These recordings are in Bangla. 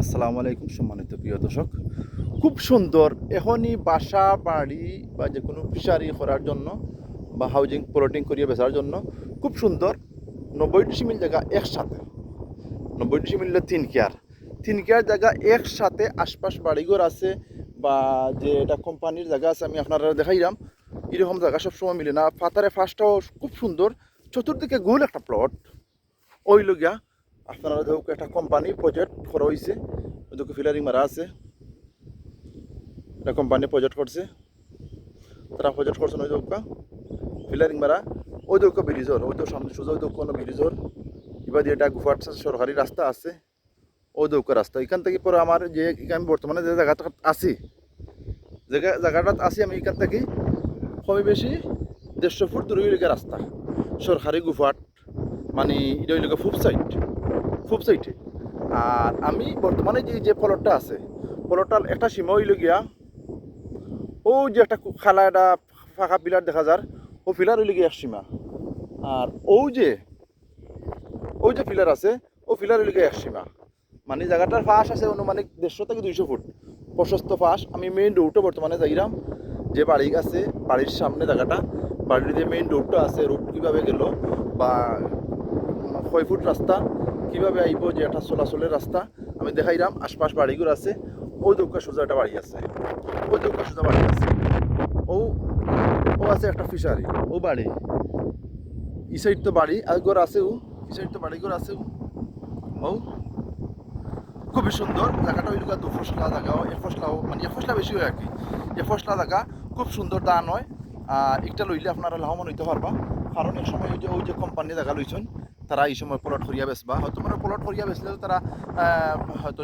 আসসালামু আলাইকুম সম্মানিত প্রিয় দর্শক। খুব সুন্দর, এখনই বাসা, বাড়ি বা যে কোনো ফিশারি করার জন্য বা হাউজিং প্লটিং করিয়ে বেচার জন্য খুব সুন্দর নব্বই ডিসিমিল জায়গা একসাথে। নব্বই ডিসিমিল তিন কেয়ার। তিন কেয়ার জায়গা একসাথে আশপাশ বাড়িঘর আছে বা যে এটা কোম্পানির জায়গা আছে, আমি আপনারা দেখাইলাম। এরকম জায়গা সবসময় মিলে না। ফাতারে ফার্স্টটাও খুব সুন্দর। চতুর্দিকে গোল একটা প্লট ওই লগিয়া আপনারা দেখুক একটা কোম্পানি প্রজেক্ট করা হয়েছে ওইদিকে ফিলারিং মারা আছে। একটা কোম্পানি প্রজেক্ট করছে। তারা প্রজেক্ট করছে ওই দোকা ফিলারিং মারা, ওই দোকা ব্রিজর ওই তো সামনে সোজা, ওই দোকানো ব্রিজর এবার যে এটা গুফাট সরকারি রাস্তা আছে, ওই দৌকা রাস্তা। এখান থেকে পরে আমার যে আমি বর্তমানে যে জায়গাটা আছি জায়গা জায়গাটাত আছি আমি এখান থেকে কমে বেশি দেড়শো ফুট দূরে রাস্তা। সরকারি গুফাট মানে এটা হইল ফুপ সাইড ফুপ সাইডে আর আমি বর্তমানে যে যে প্লটটা আছে প্লটটার একটা সীমা হইল গিয়া ও যে একটা খালা একটা ফাঁকা পিলার দেখা যার ও পিলার হইল গিয়া এক সীমা। আর ও যে ওই যে পিলার আছে ও পিলার হইল গিয়া এক সীমা। মানে জায়গাটার ফাঁস আছে অনুমানিক দেড়শো থেকে দুইশো ফুট। প্রশস্ত ফাঁস আমি মেইন রোডটা বর্তমানে যাইলাম যে বাড়ি আছে বাড়ির সামনে জায়গাটা বাড়ির যে মেইন রোডটা আছে রোড কীভাবে গেল বা ছয় ফুট রাস্তা কীভাবে আইব যে একটা চলাচলের রাস্তা, আমি দেখাইলাম, আশপাশ বাড়িগুলো আছে, ওই দৌকা সোজা একটা বাড়ি আছে। ওই দৌকা সোজা বাড়ি আছে। ও ও আছে একটা ফিশারি, ও বাড়ি। ই সাইড তো বাড়ি, আর ঘর আছে ও, ই সাইড তো বাড়ি, ঘর আছে ও। ও, খুবই সুন্দর। জায়গাটা ওই দু ফসলা জায়গাও এ ফসলাও মানে এ ফসলা বেশি হয় আর কি। এ ফসলা জায়গা খুব সুন্দর দান হয় একটা লইলে আপনারা লাভবান হইতে পারবা। কারণ এক সময় ওই যে ওই যে কোম্পানি জায়গা লইছেন তারা এই সময় প্লট করিয়া বেচবা। হয়তো মানে প্লট করিয়া বেচলেও তারা হয়তো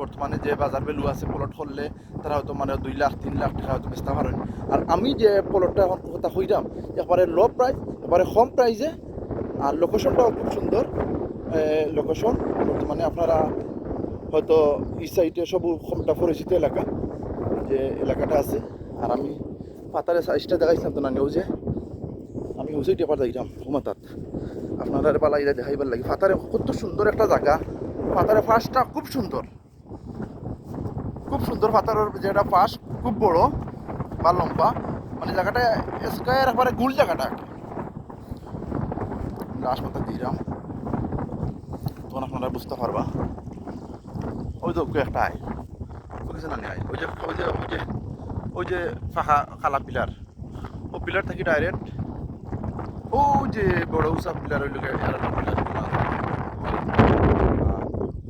বর্তমানে যে বাজার ভ্যালু আছে প্লট করলে তারা হয়তো মানে দুই লাখ, তিন লাখ টাকা হয়তো বেচতে পারেন। আর আমি যে প্লটটা এখন কথা কইলাম একবারে লো প্রাইস এবারে কম প্রাইসে আর লোকেশনটাও খুব সুন্দর। লোকেশন বর্তমানে আপনারা হয়তো এই সাইডে সব কমটা পরিচিত এলাকা, যে এলাকাটা আছে। আর আমি পাতারে সাইজটা দেখাইছিলাম তো না যে, আমি ওই সাইডে পার যাইলাম ঘুমাতাত। আপনারা পালাইলে দেখাইবার লাগে। পাতারে কত সুন্দর একটা জায়গা। পাতারে ফাঁসটা খুব সুন্দর। খুব সুন্দর পাতারের যেটা ফাঁস খুব বড় বা লম্বা। মানে জায়গাটা স্কোয়ার একবারে গুল জায়গাটা লাশ পাতা দিলাম তখন আপনারা বুঝতে পারবা। ওই তো একটা আয় বুঝেছে না আয় ওই যে ওই যে ওই যে ওই যে ফাঁকা খালা পিলার। ও পিলার থাকি ডাইরেক্ট ও যে বড় উষা পিলার ওই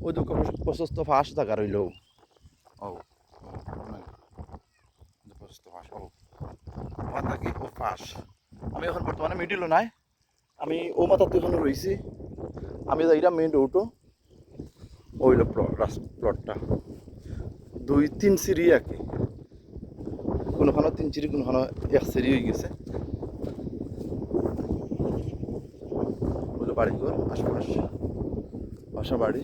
ওই তো প্রশস্ত ফাঁস থাকা রইল ও ও, প্রশস্ত ফাঁস ও। থাকি ও ফাঁস। আমি এখন বর্তমানে মিডিলও নাই। আমি ও মাথাতে এখন রয়েছি আমি যাইলাম মেইন রোডও ওইল প্লটটা দুই তিন সিঁড়ি আর কি কোনোখানো তিন সিঁড়ি কোনোখানো এক সিঁড়ি হয়ে গেছে। ওইলো বাড়ি ঘর আশপাশ? বাসা, বাড়ি?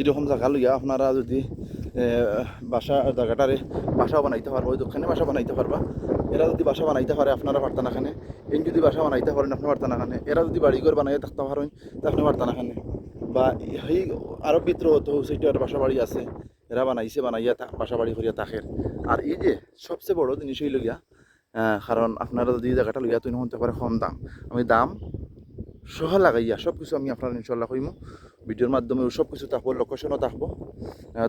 এরকম জায়গা লইয়া আপনারা যদি বাসা, জায়গাটারে বাসা বানাইতে পারব, ওই দোকানে বাসা বানাইতে পারবা। এরা যদি বাসা বানাইতে পারে আপনারা পারতেন এখানে এন যদি বাসা বানাইতে পারেন, আপনি পারতেন এখানে এরা যদি বাড়িঘর বানাই থাকতে পারেন, তা আপনি পারতেন এখানে বা সেই আরও ভিতর তো সেইটার বাসা বাড়ি আছে। এরা বানাইছে, বানাইয়া বাসা বাড়ি করিয়া থাকের। আর এই যে সবচেয়ে বড় জিনিস হইল গিয়া কারণ আপনারা যদি জায়গাটা লইয়া তুই হতে পারে কম দাম। আমি দাম সহ লাগাইয়া সব কিছু আমি আপনার ইনশাল্লাহ কইম। ভিডিওর মাধ্যমে সব কিছু থাকব লোকেশনও থাকব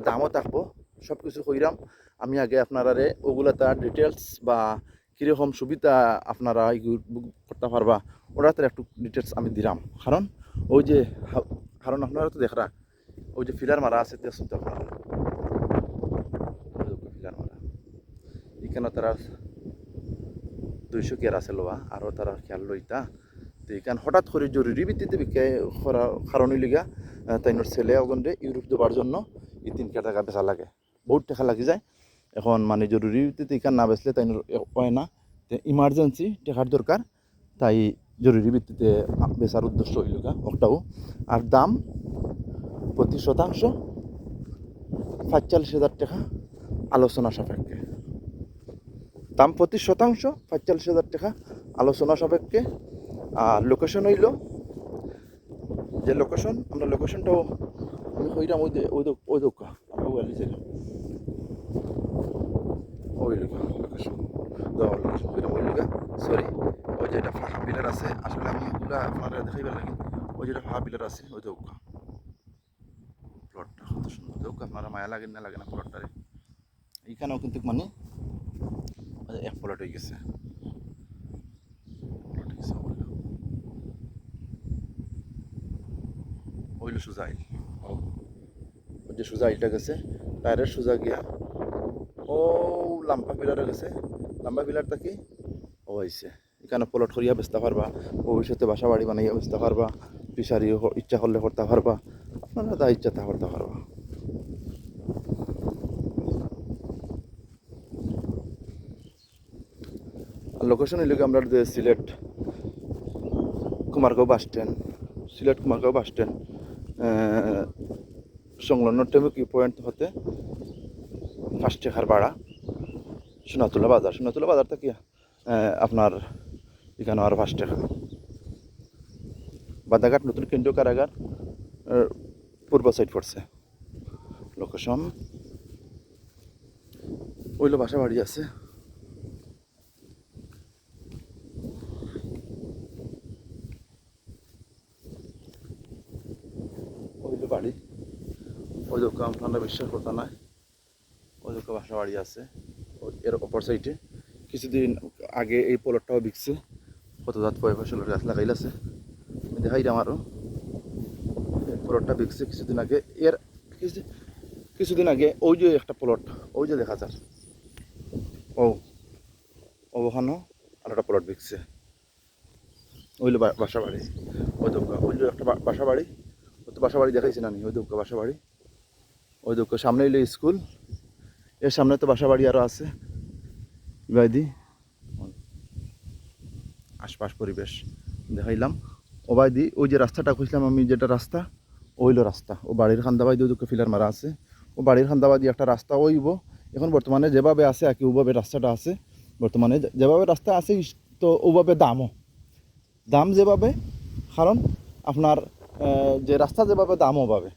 দামও থাকব সব কিছু কইরাম। আমি আগে আপনারারে ওগুলা তার ডিটেলস বা কীরকম সুবিধা আপনারা বুক করতে পারবা ওরা তার একটু ডিটেলস আমি দিলাম কারণ ওই যে কারণ আপনারা তো দেখরা, ওই যে ফিলার মারা আছে দেখুন তো আপনারা? ফিলার মারা। এখানে তারা দুইশো কেয়ার আছে লোয়া আরও তারা খেয়াল লইতা তো এখান হঠাৎ করে জরুরি ভিত্তিতে বিকে করা কারণে লিগা তাইনোর ছেলে অগন্ডে ইউরোপ দেবার জন্য এই তিন টাকা বেচা লাগে। বহুত টাকা লাগি যায়। এখন মানে জরুরি ভিত্তিতে এখান না বেচলে এ- হয় না ইমার্জেন্সি টাকার দরকার তাই জরুরি ভিত্তিতে বেচার উদ্দেশ্য হইল একটাও আর দাম প্রতি শতাংশ পঁয়তাল্লিশ হাজার টাকা আলোচনা সাপেক্ষে। দাম প্রতি শতাংশ পঁয়তাল্লিশ হাজার টাকা। আলোচনা সাপেক্ষে, আর লোকেশন হইল, যে লোকেশন আমরা লোকেশনটাও আমি কইরাম ওই ওই ওই সরি ওই যে এটা ফাঁকা পিলার আছে, আসলে আমি এগুলা আপনারা দেখাইবার লাগে ওই যেটা ফাঁকা পিলার আছে, ওই দোকা। প্লটটা কত সুন্দর আপনারা মায়া লাগে না লাগে না প্লটটারে এইখানেও কিন্তু মানে এক প্লট হয়ে গেছে। হয়ে গেছে ওই যে সোজা আইলটা গেছে টায়ারের সোজা গিয়া ও লাম্বা পিলারে গেছে। লাম্বা পিলারটা কি? ও আইছে। এখানে প্লট করিয়া বেচতে পারবা ভবিষ্যতে বাসা বাড়ি বানাইয়া বেচতে পারবা ফিশারি ইচ্ছা করলে করতে পারবা আপনারা তা ইচ্ছা তা করতে পারবা আর লোকেশন হইলে আমরা যে Sylhet Kumargaon bus stand Sylhet Kumargaon bus stand সংলগ্ন টেমুকি পয়েন্ট হতে ফার্স্ট টেকার ভাড়া, সোনাতুলা বাজার। সোনাতুলা বাজার থেকে আপনার এখানে আর ফার্স্ট টেকা বাদাঘাট নতুন কেন্দ্রীয় কারাগার পূর্ব সাইড পড়ছে। লোকেশন ওইলো বাসা বাড়ি আছে ওইলো বাড়ি। ওই দোকান আপনারা বিশ্বাস করতে নাই ওই দোকান বাসা বাড়ি আছে এর অপর সাইডে কিছুদিন আগে এই পোলরটাও বিকছে। কত জাত পয় ফসলের গাছ লাগাইল আছে। দেখাই আমারও। পোলরটা বিকছে কিছুদিন আগে। এর কিছুদিন আগে ওই যে একটা প্লট ওই যে দেখা যার ও ওখানেও আর একটা প্লট বিকছে। ওইলো বা- বাসা বাড়ি। ওই দোকা ওইলো একটা বা- বাসা বাড়ি। ওই বাসা বাড়ি দেখাইছি না আমি, ওই দোকা বাসা বাড়ি ওই দোকা সামনে এলো স্কুল, এর সামনে তো বাসা বাড়ি আরও আছে। ইবাদি আশপাশ পরিবেশ দেখাইলাম। ওবাইদি, ওই যে রাস্তাটা খুঁজলাম আমি, যেটা রাস্তা ওইলো রাস্তা। ও বাড়ির খান্দাবাই দিয়ে দুটো ফিলার মারা আছে। ও বাড়ির খান্দাবাদি একটা রাস্তা ওইব। এখন বর্তমানে যেভাবে আছে, আর কি ওভাবে রাস্তাটা আছে, বর্তমানে যেভাবে রাস্তা আছে তো ওভাবে দামও। দাম যেভাবে, কারণ আপনার যে রাস্তা যে যেভাবে দামও পাবে।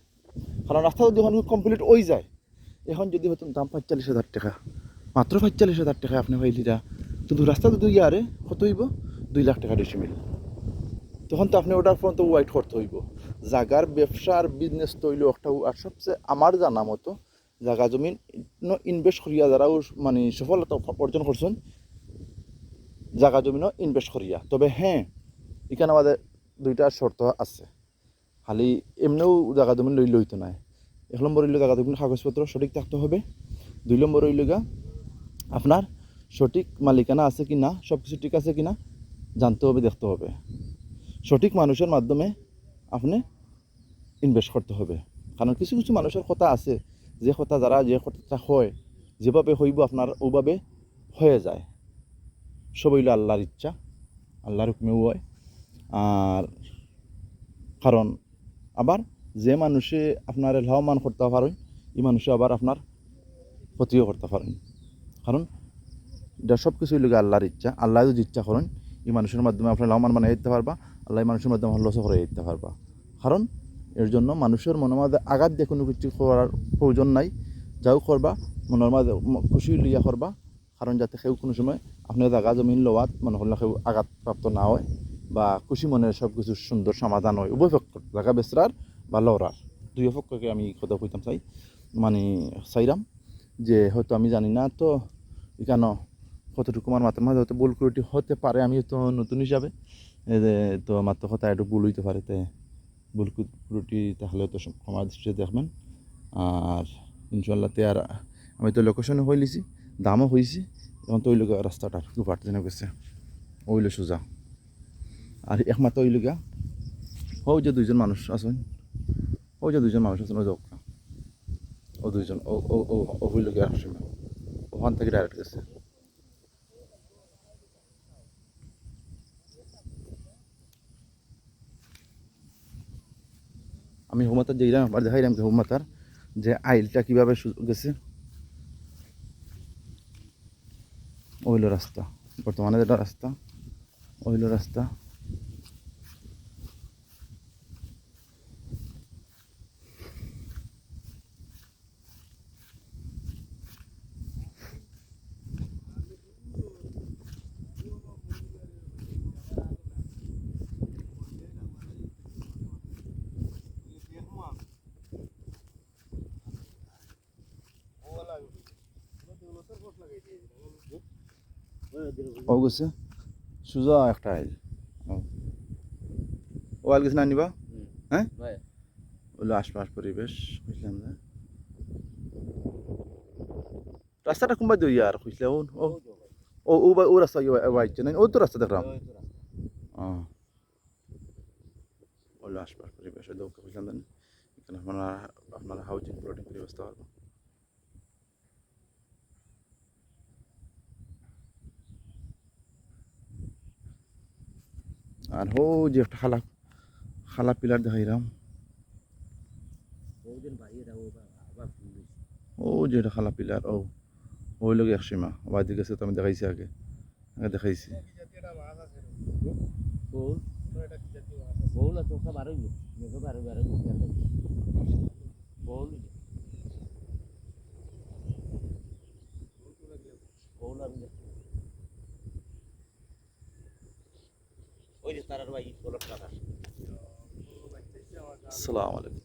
কারণ রাস্তা এখন কমপ্লিট ওই যায়, এখন যদি হয়তো দাম পঁয়তাল্লিশ হাজার টাকা, মাত্র পঁয়তাল্লিশ হাজার টাকা আপনি পাইলিরা কিন্তু রাস্তা যদি ইয়ারে, কত হইব? দুই লাখ টাকা ডিসিমিল তখন তো আপনি ওটার পর্যন্ত ওয়াইট করতে হইব। জাগার ব্যবসার বিজনেস তৈল একটা আর সবচেয়ে আমার জানা মতো, জাগা জমিন ইনভেস্ট করিয়া যারাও মানে সফলতা অর্জন করছেন, জাগা জমিনও ইনভেস্ট করিয়া। তবে হ্যাঁ এখানে আমাদের দুইটা শর্ত আছে। খালি এমনিও জাগা জমিন লই লইতো নাই। এক নম্বর হইল জাগা জমিন কাগজপত্র, সঠিক থাকতে হবে। দুই নম্বর হইল আপনার সঠিক মালিকানা আছে কি না সব কিছু ঠিক আছে কি না, জানতে হবে, দেখতে হবে। সঠিক মানুষের মাধ্যমে আপনি ইনভেস্ট করতে হবে। কারণ কিছু কিছু মানুষের কথা আছে, যে কথা যারা, যে কথাটা হয়, যেভাবে হইব আপনার ওভাবে হয়ে যায়। সব হইল আল্লাহর ইচ্ছা, আল্লাহর হুকুমেও হয়। আর কারণ আবার যে মানুষে আপনার লাভবান করতে পারেন এই মানুষে আবার আপনার ক্ষতিও করতে পারেন কারণ এটা সব কিছুই লোক আল্লাহর ইচ্ছা আল্লাহ যদি ইচ্ছা করেন, এই মানুষের মাধ্যমে আপনার লাভবান বানিয়ে দিতে পারবা, আল্লাহ মানুষের মাধ্যমে লস করে দিতে পারবা। কারণ এর জন্য মানুষের মনের মাঝে আঘাত দিয়ে কোনো কিছু করার প্রয়োজন নাই। যাও করবা, মনের মাঝে খুশি লইয়া করবা, কারণ যাতে সেও কোনো সময় আপনার জায়গা জমিন লোৱাত মনে করলে সেও আঘাতপ্রাপ্ত না হয়। বা খুশি মনের সব কিছু সুন্দর সমাধান হয়। উভয় পক্ষ জায়গা বেচরার বা লড়ার দুই পক্ষকে আমি কথা কইতাম, চাই। মানে চাইরাম যে হয়তো আমি জানি না তো এখানে কতটুকু আমার মাথার মাঝে হয়তো ভুল ত্রুটি হতে পারে আমি তো নতুন হিসাবে। তো তো কথা একটু ভুল হইতে পারে তাই ভুল ত্রুটি তাহলে তো ক্ষমার দৃষ্টিতে দেখবেন। আর ইনশাল্লাহ তে আর আমি তো লোকেশনে হইলিছি, দামও হয়েছি এখন তো ওই লোক রাস্তাটার দুপাট যেন গেছে। ওইলো সোজা। আর একমাত্র ওই লোকা। ওই যে দুইজন মানুষ আছেন। ওই যে দুইজন মানুষ আছেন, ওই যে ওকা। ও দুইজন, ও ও ও ও ওখান থেকে ডাইরেক্ট গেছে। আমি হুমাতার যাইলাম আবার দেখাইলাম হুমাতার যে আইলটা কীভাবে গেছে। ওইলো রাস্তা। বর্তমানে যেটা রাস্তা ওইলো রাস্তা। ও গেছে সুজা একটা আইল ও আইল গেছে না নিবা হ্যাঁ হলো আশপাশ পরিবেশ বুঝলাম না রাস্তাটা কোনবা দিও ইয়ার খুঁজলে ও ও ও ও রাস্তা ইয়ে বাইচ্ছে না ও তো রাস্তা দেখলাম ও হলো আশপাশ পরিবেশ ওই বুঝলাম না আপনারা আপনারা হাউজিং প্লটিং করে ব্যবস্থা পারব আর হো যে একটা খালা খালা পিলার দেখাইলাম ও ও যে এটা খালা পিলার, ও। ওই লোক একসীমা বাদি গেছে তো আমি দেখাইছি আগে। আগে দেখাইছি। কোল কোল আছে ওটা বারো মেঘে বারো বারো কোল কোল আমি দেখছি ওই যে তারার ভাই কোলর টাকা আসসালামু আলাইকুম।